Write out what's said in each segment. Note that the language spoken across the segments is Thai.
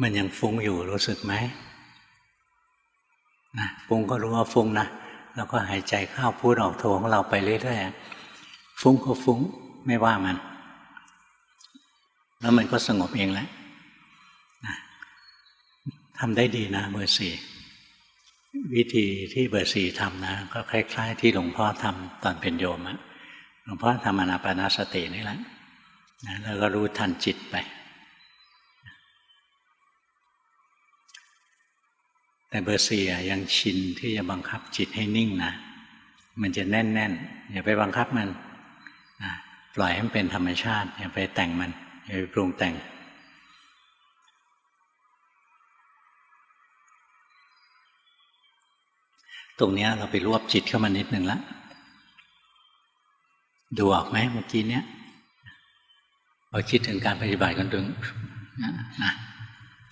มันยังฟุ้งอยู่รู้สึกไหมนะฟุ้งก็รู้ว่าฟุ้งนะแล้วก็หายใจเข้าพูดออกโทของเราไปเรื่อยๆฟุ้งก็ฟุ้งไม่ว่ามัน แล้วมันก็สงบเองแล้วนะทำได้ดีนะเบอร์สี่วิธีที่เบอร์สี่ทำนะ ก็คล้าย ๆ ที่หลวงพ่อทำตอนเป็นโยมอะหลวงพ่อทำอนาปานาสตินี่แหละนะแล้วก็รู้ทันจิตไป แต่เบอร์สี่ยังชินที่จะบังคับจิตให้นิ่งนะมันจะแน่นๆอย่าไปบังคับมันปล่อยให้มันเป็นธรรมชาติ อย่าไปแต่งมัน อย่าไปปรุงแต่ง ตรงนี้เราไปรวบจิตเข้ามานิดหนึ่งละดูออกไหมเมื่อกี้เนี้ยพอคิดถึงการปฏิบัติกันดึงนะ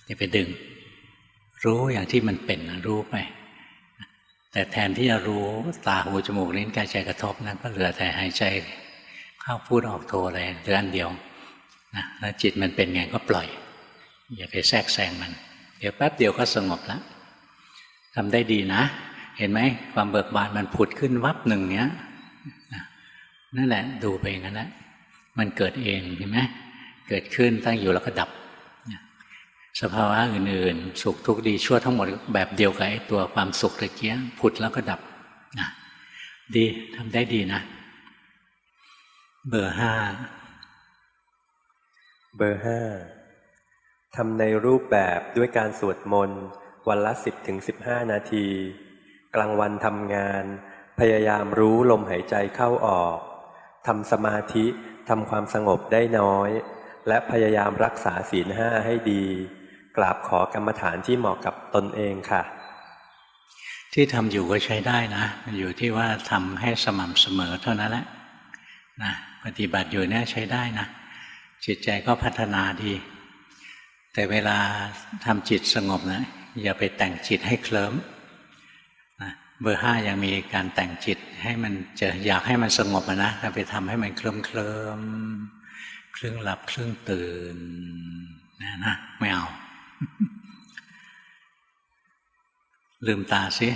อย่าไปดึง รู้อย่างที่มันเป็นรู้ไป แต่แทนที่จะรู้ตาหูจมูกลิ้นกายใจกระทบนั้นก็เหลือแต่หายใจเข้าพูดออกโทรอะไรเหลืออันเดียวนะแล้วจิตมันเป็นไงก็ปล่อย อย่าไปแทรกแซงมัน เดี๋ยวแป๊บเดียวก็สงบแล้วทำได้ดีนะ เห็นไหมความเบิกบานมันผุดขึ้นวับหนึ่งเนี้ยนั่นแหละดูไปอย่างนั้นแหละมันเกิดเองเห็นไหมเกิดขึ้นตั้งอยู่แล้วก็ดับ สภาวะอื่นๆ สุขทุกข์ดีชั่วทั้งหมดแบบเดียวกับไอ้ตัวความสุขตะเกียผุดแล้วก็ดับนะดีทำได้ดีนะ เบอร์ห้าเบอร์ห้าทำในรูปแบบด้วยการสวดมนต์ วันละสิบถึงสิบห้านาที กลางวันทำงาน พยายามรู้ลมหายใจเข้าออกทำสมาธิทำความสงบได้น้อย และพยายามรักษาศีลห้าให้ดี กราบขอกรรมฐานที่เหมาะกับตนเองค่ะ ที่ทำอยู่ก็ใช้ได้นะมันอยู่ที่ว่าทำให้สม่ำเสมอเท่านั้นแหละนะปฏิบัติอยู่เนี่ยใช้ได้นะ จิตใจก็พัฒนาดี แต่เวลาทำจิตสงบนะอย่าไปแต่งจิตให้เคลิ้มนะเบอร์ห้ายังมีการแต่งจิตให้มันจะอยากให้มันสงบนะแต่ไปทำให้มันเคลิ้มเคลิ้มครึ่งหลับครึ่งตื่นนะนะไม่เอา ลืมตาสิ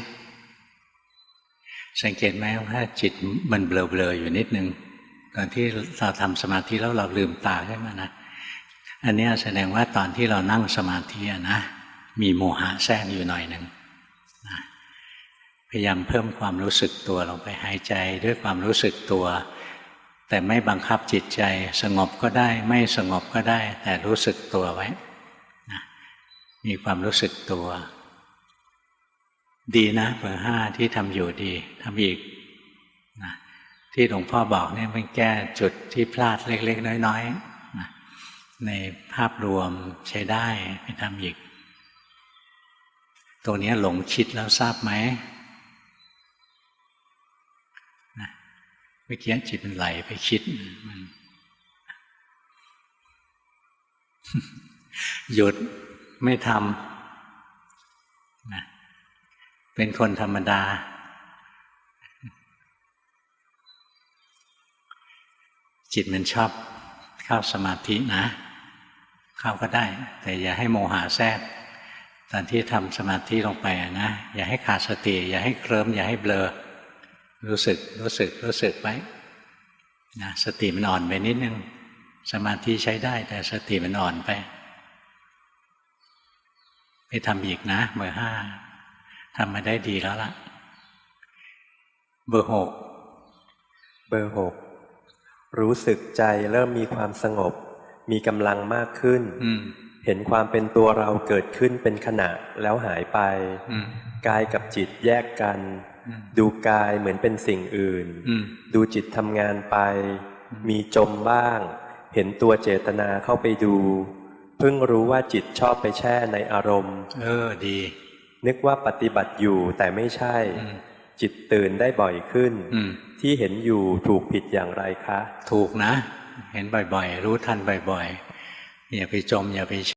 สังเกตไหมว่าจิตมันเบลอๆอยู่นิดนึง ตอนที่เราทำสมาธิแล้วเราลืมตาขึ้นมานะ อันนี้แสดงว่าตอนที่เรานั่งสมาธินะ มีโมหะแทรกอยู่หน่อยหนึ่งนะพยายามเพิ่มความรู้สึกตัวลงไปหายใจด้วยความรู้สึกตัว แต่ไม่บังคับจิตใจ สงบก็ได้ ไม่สงบก็ได้ แต่รู้สึกตัวไว้ มีความรู้สึกตัว ดีนะเบอร์ห้าที่ทำอยู่ดีทำอีกนะที่หลวงพ่อบอกเนี่ยมันแก้จุดที่พลาดเล็ก ๆ น้อยๆนะในภาพรวมใช้ได้ไปทำอีกตรงนี้หลงคิดแล้วทราบไหมนะเมื่อกี้จิตมันไหลไปคิดมันหยุด ไม่ทำนะเป็นคนธรรมดา จิตมันชอบเข้าสมาธินะ เข้าก็ได้ แต่อย่าให้โมหะแทรกตอนที่ทำสมาธิลงไปอะนะอย่าให้ขาดสติ อย่าให้เคลิ้มอย่าให้เบลอ รู้สึกรู้สึกรู้สึกไว้นะสติมันอ่อนไปนิดนึง สมาธิใช้ได้แต่สติมันอ่อนไป ไปทำอีกนะเบอร์ห้าทำมาได้ดีแล้วล่ะ เบอร์หกเบอร์หกรู้สึกใจเริ่มมีความสงบ มีกำลังมากขึ้นอืมเห็นความเป็นตัวเราเกิดขึ้นเป็นขณะแล้วหายไปอืมกายกับจิตแยกกันอืมดูกายเหมือนเป็นสิ่งอื่นอืมดูจิตทำงานไป มีจมบ้าง เห็นตัวเจตนาเข้าไปดู เพิ่งรู้ว่าจิตชอบไปแช่ในอารมณ์ เออดี นึกว่าปฏิบัติอยู่แต่ไม่ใช่อืมจิตตื่นได้บ่อยขึ้นอืมที่เห็นอยู่ถูกผิดอย่างไรคะ ถูกนะ เห็นบ่อยๆ รู้ทันบ่อยๆ อย่าไปจมอย่าไป